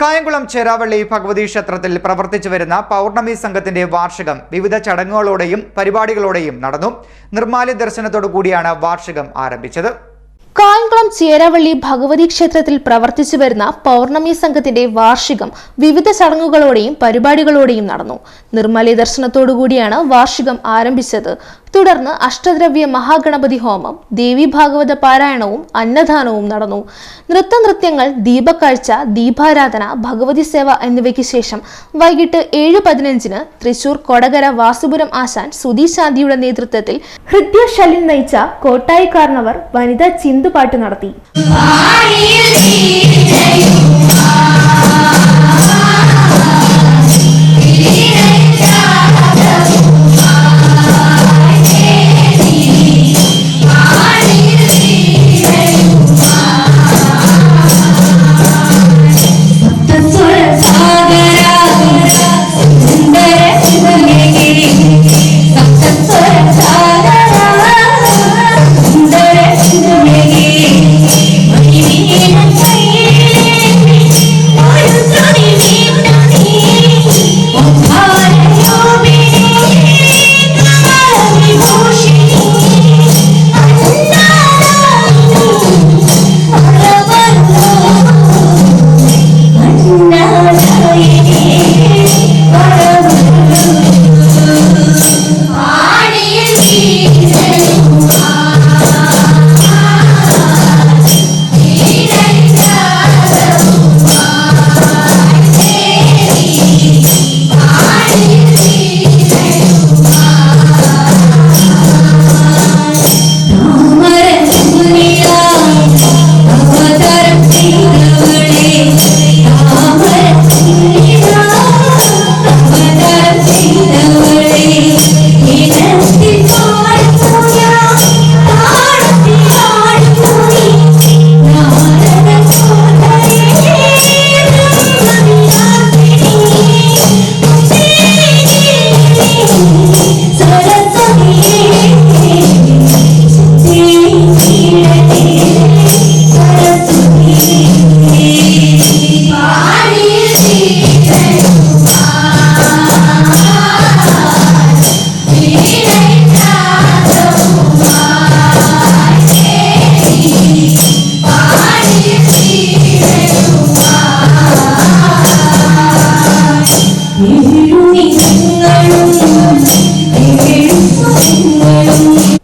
കായംകുളം ചേരാവള്ളി ഭഗവതി ക്ഷേത്രത്തിൽ പ്രവർത്തിച്ചു വരുന്ന പൗർണമി സംഘത്തിന്റെ വാർഷികം വിവിധ ചടങ്ങുകളോടെയും പരിപാടികളോടെയും നടന്നു. നിർമ്മാല്യ ദർശനത്തോടു കൂടിയാണ് വാർഷികം ആരംഭിച്ചത്. കായംകുളം ചേരാവള്ളി ഭഗവതി ക്ഷേത്രത്തിൽ പ്രവർത്തിച്ചു വരുന്ന പൗർണമി സംഘത്തിന്റെ വാർഷികം വിവിധ ചടങ്ങുകളോടെയും പരിപാടികളോടെയും നടന്നു. നിർമ്മലി ദർശനത്തോടുകൂടിയാണ് വാർഷികം ആരംഭിച്ചത്. തുടർന്ന് അഷ്ടദ്രവ്യ മഹാഗണപതി ഹോമം ദേവി ഭാഗവത പാരായണവും അന്നദാനവും നടന്നു. നൃത്ത നൃത്തനൃത്യങ്ങൾ ദീപക്കാഴ്ച ദീപാരാധന ഭഗവതി സേവ എന്നിവയ്ക്ക് ശേഷം വൈകിട്ട് ഏഴ് പതിനഞ്ചിന് തൃശൂർ കൊടകര വാസുപുരം ആശാൻ സുധീശാന്തിയുടെ നേതൃത്വത്തിൽ ഹൃദ്യ ശലിൻ നയിച്ച കോട്ടായിക്കാരനവർ വനിതാ ചിന്തുപാട്ട് നടത്തി.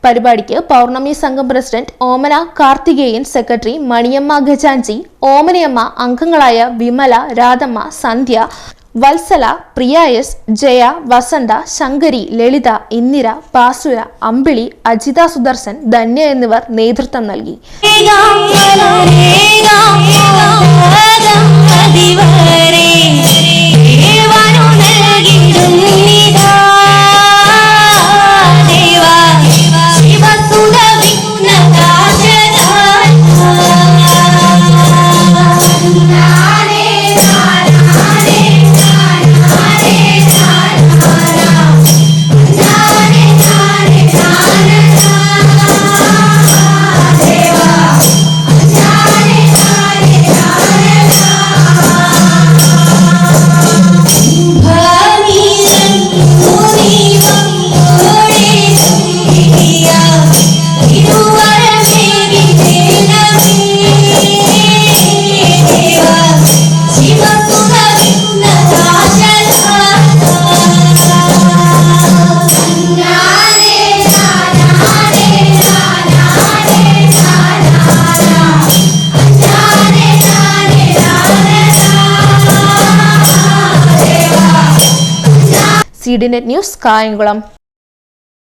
പരിപാടിക്ക് പൗർണമി സംഘം പ്രസിഡന്റ് ഓമന കാർത്തികേയൻ സെക്രട്ടറി മണിയമ്മ ഖജാൻജി ഓമനയമ്മ അംഗങ്ങളായ വിമല രാധമ്മ സന്ധ്യ വത്സല പ്രിയ എസ് ജയ വസന്ത ശങ്കരി ലളിത ഇന്ദിര പാസുര അമ്പിളി അജിത സുദർശൻ ധന്യ എന്നിവർ നേതൃത്വം നൽകി ഡി നെറ്റ് ന്യൂസ് കായംകുളം